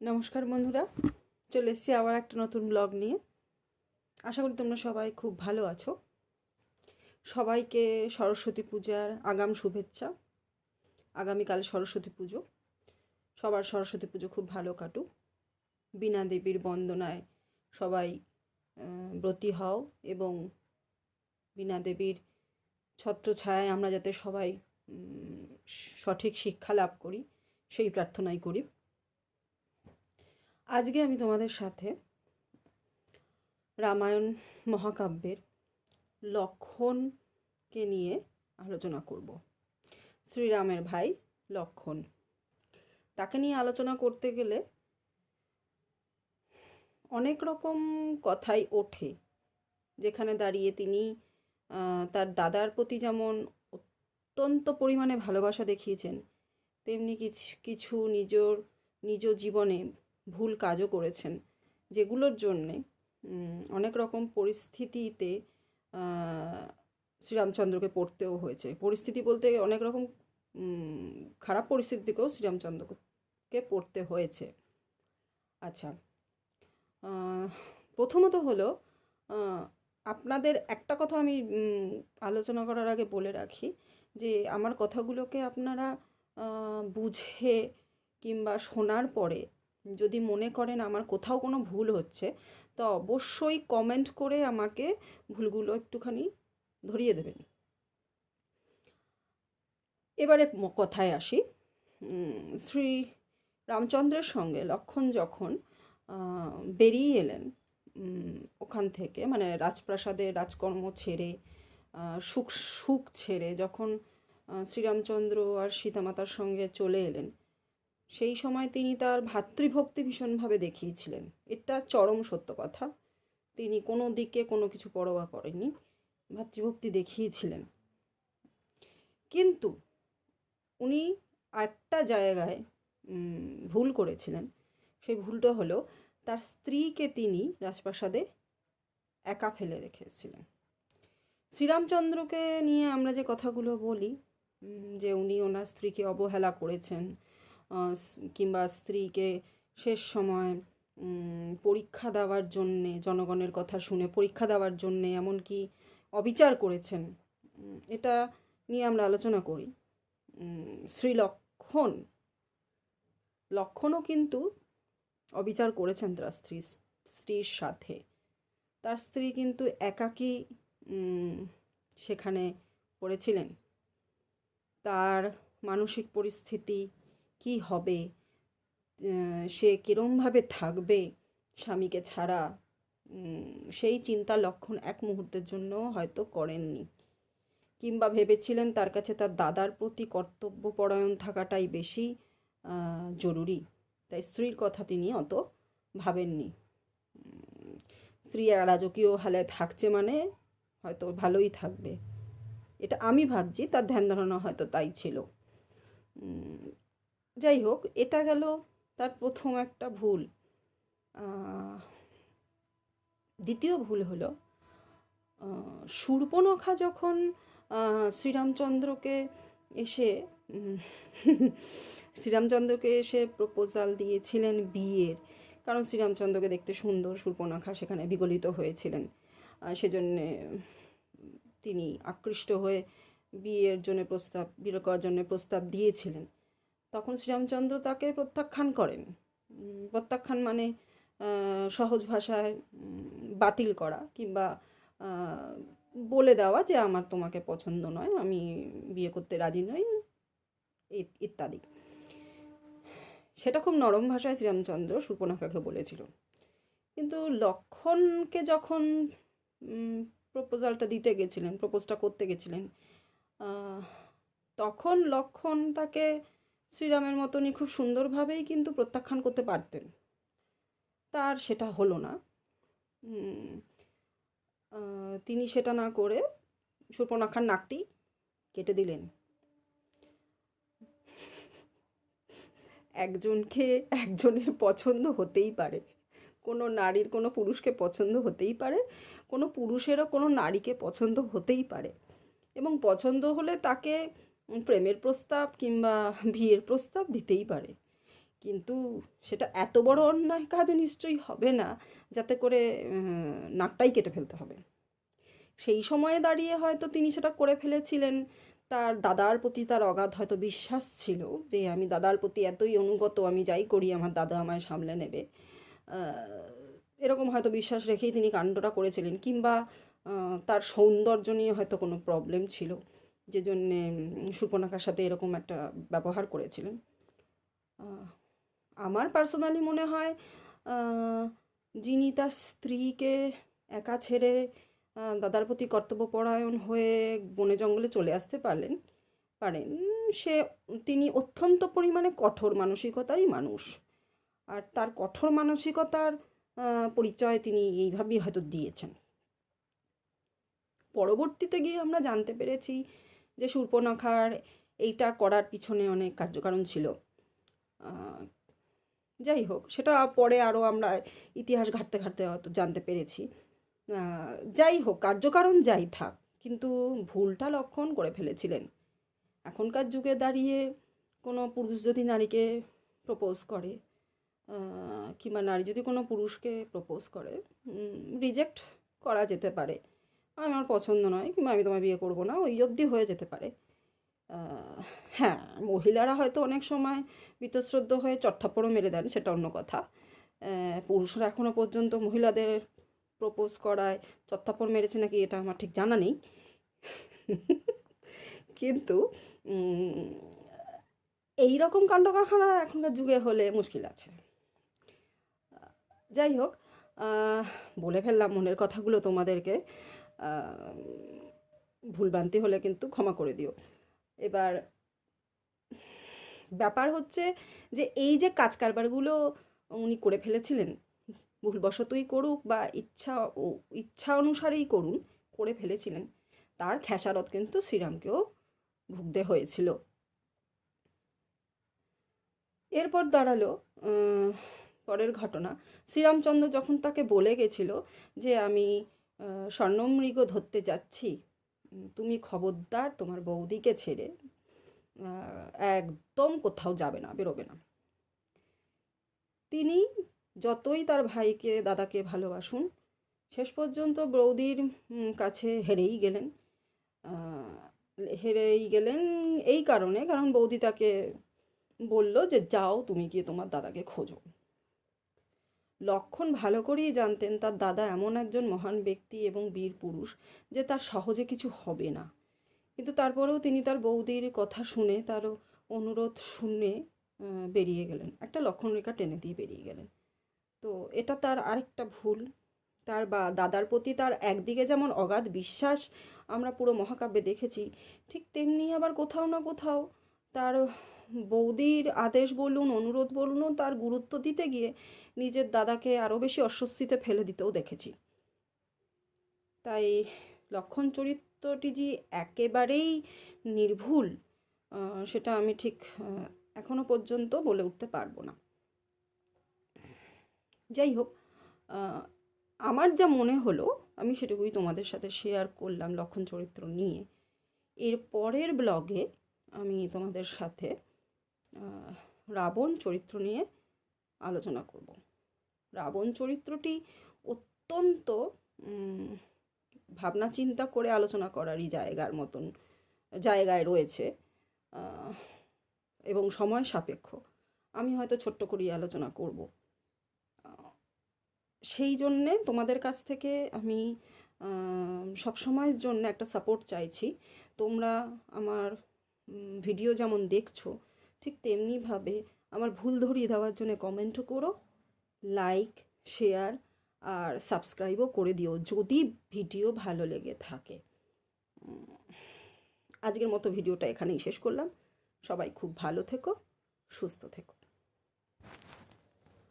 নমস্কার বন্ধুরা, চলে এসেছি আবার একটা নতুন ব্লগ নিয়ে। আশা করি তোমরা সবাই খুব ভালো আছো। সবাইকে সরস্বতী পূজার আগাম শুভেচ্ছা। আগামীকাল সরস্বতী পুজো। সবার সরস্বতী পুজো খুব ভালো কাটুক। বীণা দেবীর বন্দনায় সবাই ব্রতী হও এবং বীণা দেবীর ছত্রছায়ায় আমরা যাতে সবাই সঠিক শিক্ষা লাভ করি, সেই প্রার্থনাই করি। আজকে আমি তোমাদের সাথে রামায়ণ মহাকাব্যের লক্ষণকে নিয়ে আলোচনা করব। শ্রীরামের ভাই লক্ষণ। তাকে নিয়ে আলোচনা করতে গেলে অনেক রকম কথাই ওঠে, যেখানে দাঁড়িয়ে তিনি তার দাদার প্রতি যেমন অত্যন্ত পরিমাণে ভালোবাসা দেখিয়েছেন, তেমনি কিছু কিছু নিজের, নিজ জীবনে ভুল কাজও করেছেন, যেগুলোর জন্যে অনেক রকম পরিস্থিতিতে শ্রীরামচন্দ্রকে পড়তেও হয়েছে। পরিস্থিতি বলতে অনেক রকম খারাপ পরিস্থিতিকেও শ্রীরামচন্দ্রকে পড়তে হয়েছে। আচ্ছা প্রথমত হলো আপনাদের একটা কথা আমি আলোচনা করার আগে বলে রাখি, যে আমার কথাগুলোকে আপনারা বুঝে কিংবা শোনার পরে যদি মনে করেন আমার কোথাও কোনো ভুল হচ্ছে, তো অবশ্যই কমেন্ট করে আমাকে ভুলগুলো একটুখানি ধরিয়ে দেবেন। এবারে কথায় আসি। শ্রী রামচন্দ্রের সঙ্গে লক্ষণ যখন বেরিয়ে এলেন ওখান থেকে মানে রাজপ্রাসাদের রাজকর্ম ছেড়ে সুখ সুখ ছেড়ে যখন শ্রীরামচন্দ্র আর সীতামাতার সঙ্গে চলে এলেন সেই সময় তিনি তার ভাতৃভক্তি ভীষণভাবে দেখিয়েছিলেন। এটা চরম সত্য কথা। তিনি কোনো দিকে কোনো কিছু পরোয়া করেননি, ভাতৃভক্তি দেখিয়েছিলেন। কিন্তু উনি একটা জায়গায় ভুল করেছিলেন। সেই ভুলটা হলো তার স্ত্রীকে তিনি রাজপ্রাসাদে একা ফেলে রেখেছিলেন। শ্রীরামচন্দ্রকে নিয়ে আমরা যে কথাগুলো বলি যে উনি ওনার স্ত্রীকে অবহেলা করেছেন কিংবা স্ত্রীকে শেষ সময় পরীক্ষা দেওয়ার জন্যে, জনগণের কথা শুনে পরীক্ষা দেওয়ার জন্যে এমনকি অবিচার করেছেন এটা নিয়ে আমরা আলোচনা করি। শ্রী লক্ষণ, লক্ষণও কিন্তু অবিচার করেছেন তার স্ত্রী, স্ত্রীর সাথে। তার স্ত্রী কিন্তু একাকী সেখানে পড়েছিলেন। তার মানসিক পরিস্থিতি কি হবে? সে কিরমভাবে থাকবে স্বামীকে ছাড়া? সেই চিন্তা লক্ষণ এক মুহূর্তের জন্য হয়তো করেননি। কিংবা ভেবেছিলেন তার কাছে তার দাদার প্রতি কর্তব্যপরায়ণ থাকাটাই বেশি জরুরি। তাই স্ত্রীর কথা তিনি অত ভাবেননি। স্ত্রী রাজকীয় হালে থাকছে মানে হয়তো ভালোই থাকবে। এটা আমি ভাবছি, তার ধ্যান ধারণা হয়তো তাই ছিল। যাই হোক এটা গেল তার প্রথম একটা ভুল। দ্বিতীয় ভুল হলো শূর্পণখা যখন শ্রীরামচন্দ্রকে এসে শ্রীরামচন্দ্রকে এসে প্রপোজাল দিয়েছিলেন বিয়ের, কারণ শ্রীরামচন্দ্রকে দেখতে সুন্দর শূর্পণখা সেখানে বিগলিত হয়েছিলেন। সেজন্যে তিনি আকৃষ্ট হয়ে বিয়ের জন্য প্রস্তাব বিয়ে করার জন্য প্রস্তাব দিয়েছিলেন। তখন শ্রীরামচন্দ্র তাকে প্রত্যাখ্যান করেন। প্রত্যাখ্যান মানে সহজ ভাষায় বাতিল করা কিংবা বলে দেওয়া যে আমার তোমাকে পছন্দ নয়, আমি বিয়ে করতে রাজি নই ইত্যাদি। সেটা খুব নরম ভাষায় শ্রীরামচন্দ্র সুপর্ণাখাকে বলেছিল। কিন্তু লক্ষণকে যখন প্রপোজালটা দিতে গেছিলেন, প্রপোজটা করতে গেছিলেন তখন লক্ষণ তাকে শ্রীরামের মতনই খুব সুন্দরভাবেই কিন্তু প্রত্যাখ্যান করতে পারতেন। তার সেটা হলো না। তিনি সেটা না করে সুপর্ণাখার নাকটি কেটে দিলেন। একজনকে একজনের পছন্দ হতেই পারে। কোনো নারীর কোনো পুরুষকে পছন্দ হতেই পারে, কোনো পুরুষেরও কোনো নারীকে পছন্দ হতেই পারে। এবং পছন্দ হলে তাকে প্রেমের প্রস্তাব কিংবা বিয়ের প্রস্তাব দিতেই পারে। কিন্তু সেটা এত বড় অন্যায় কাজ নিশ্চয়ই হবে না, যাতে করে নাকটাই কেটে ফেলতে হবে। সেই সময়ে দাঁড়িয়ে হয়তো তিনি সেটা করে ফেলেছিলেন। তার দাদার প্রতি তার অগাধ হয়তো বিশ্বাস ছিল যে, আমি দাদার প্রতি এতই অনুগত, আমি যাই করি, আমার দাদা আমায় সামলে নেবে। এরকম হয়তো বিশ্বাস রেখেই তিনি কাণ্ডটা করেছিলেন, কিংবা তার সৌন্দর্য নিয়ে হয়তো কোনো প্রবলেম ছিল। যে জন্যে সুর্পনখার সাথে এরকম একটা ব্যবহার করেছিলেন। আমার পার্সোনালি মনে হয় যিনি তার স্ত্রীকে একা ছেড়ে দাদার প্রতি কর্তব্যপরায়ণ হয়ে বনে জঙ্গলে চলে আসতে পারলেন, পারেন, সে, তিনি অত্যন্ত পরিমাণে কঠোর মানসিকতারই মানুষ। আর তার কঠোর মানসিকতার পরিচয় তিনি এইভাবেই হয়তো দিয়েছেন। পরবর্তীতে গিয়ে আমরা জানতে পেরেছি যে শূর্পণখার এইটা করার পিছনে অনেক কার্যকারণ ছিল। যাই হোক, সেটা পরে আরও আমরা ইতিহাস ঘাঁটতে ঘাঁটতে হয়তো জানতে পেরেছি। যাই হোক, কার্যকারণ যাই থাক, কিন্তু ভুলটা লক্ষণ করে ফেলেছিলেন। এখনকার যুগে দাঁড়িয়ে কোনো পুরুষ যদি নারীকে প্রপোজ করে কিংবা নারী যদি কোনো পুরুষকে প্রপোজ করে রিজেক্ট করা যেতে পারে। আমার পছন্দ নয়, কিংবা আমি তোমায় বিয়ে করব না, ওই অবধি হয়ে যেতে পারে। হ্যাঁ মহিলারা হয়তো অনেক সময় বীতশ্রদ্ধ হয়ে চটথাপ্পড়ও মেরে দেন, সেটা অন্য কথা। পুরুষরা এখনও পর্যন্ত মহিলাদের প্রপোজ করায় চত্থাপ্পড় মেরেছে নাকি এটা আমার ঠিক জানা নেই। কিন্তু এই রকম কাণ্ড কারখানা এখনকার যুগে হলে মুশকিল আছে। যাই হোক বলে ফেললাম মনের কথাগুলো তোমাদেরকে। ভুলভ্রান্তি হলে কিন্তু ক্ষমা করে দিও। এবার ব্যাপার হচ্ছে যে এই যে কাজ কারবারগুলো উনি করে ফেলেছিলেন, ভুলবশতই করুক বা ইচ্ছা ইচ্ছা অনুসারেই করুন, করে ফেলেছিলেন, তার খেসারত কিন্তু শ্রীরামকেও ভুগতে হয়েছিল। এরপর দাঁড়াল পরের ঘটনা। শ্রীরামচন্দ্র যখন তাকে বলে গেছিল যে আমি স্বর্ণমৃগ ধরতে যাচ্ছি। তুমি খবরদার, তোমার বৌদিকে ছেড়ে একদম কোথাও যাবে না, বেরোবে না। তিনি যতই তার ভাইকে, দাদাকে ভালোবাসুন, শেষ পর্যন্ত বৌদির কাছে হেরেই গেলেন। হেরেই গেলেন এই কারণে, কারণ বৌদি তাকে বলল যে, যাও, তুমি গিয়ে তোমার দাদাকে খোঁজো। লক্ষণ ভালো করেই জানতেন তার দাদা এমন একজন মহান ব্যক্তি এবং বীর পুরুষ যে তার সহজে কিছু হবে না। কিন্তু তারপরেও তিনি তার বৌদির কথা শুনে তার অনুরোধ শুনে বেরিয়ে গেলেন। একটা লক্ষণ রেখা টেনে দিয়ে বেরিয়ে গেলেন। তো এটা তার আরেকটা ভুল। তার বা, দাদার প্রতি তার একদিকে যেমন অগাধ বিশ্বাস আমরা পুরো মহাকাব্যে দেখেছি, ঠিক তেমনি আবার কোথাও না কোথাও তার বৌদির আদেশ বলুন, অনুরোধ বলুন তার গুরুত্ব দিতে গিয়ে নিজের দাদাকে আরও বেশি অস্বস্তিতে ফেলে দিতেও দেখেছি। তাই লক্ষণ চরিত্রটি যে একেবারেই নির্ভুল সেটা আমি ঠিক এখনও পর্যন্ত বলে উঠতে পারব না। যাই হোক আমার যা মনে হলো, আমি সেটুকুই তোমাদের সাথে শেয়ার করলাম লক্ষণ চরিত্র নিয়ে। এর পরের ব্লগে আমি তোমাদের সাথে রাবণ চরিত্র নিয়ে আলোচনা করব। রাবণ চরিত্রটি অত্যন্ত ভাবনা চিন্তা করে আলোচনা করারই জায়গার মতন, জায়গায় রয়েছে এবং সময় সাপেক্ষ। আমি হয়তো ছোট্ট করেই আলোচনা করব। সেই জন্যে তোমাদের কাছ থেকে আমি সব সময়ের জন্য একটা সাপোর্ট চাইছি। তোমরা আমার ভিডিও যেমন দেখছ ঠিক তেমনিভাবে আমার ভুল ধরিয়ে দেওয়ার জন্য কমেন্টও করো লাইক শেয়ার আর সাবস্ক্রাইবও করে দিও যদি ভিডিও ভালো লেগে থাকে। আজকের মতো ভিডিওটা এখানেই শেষ করলাম। সবাই খুব ভালো থেকো, সুস্থ থেকো।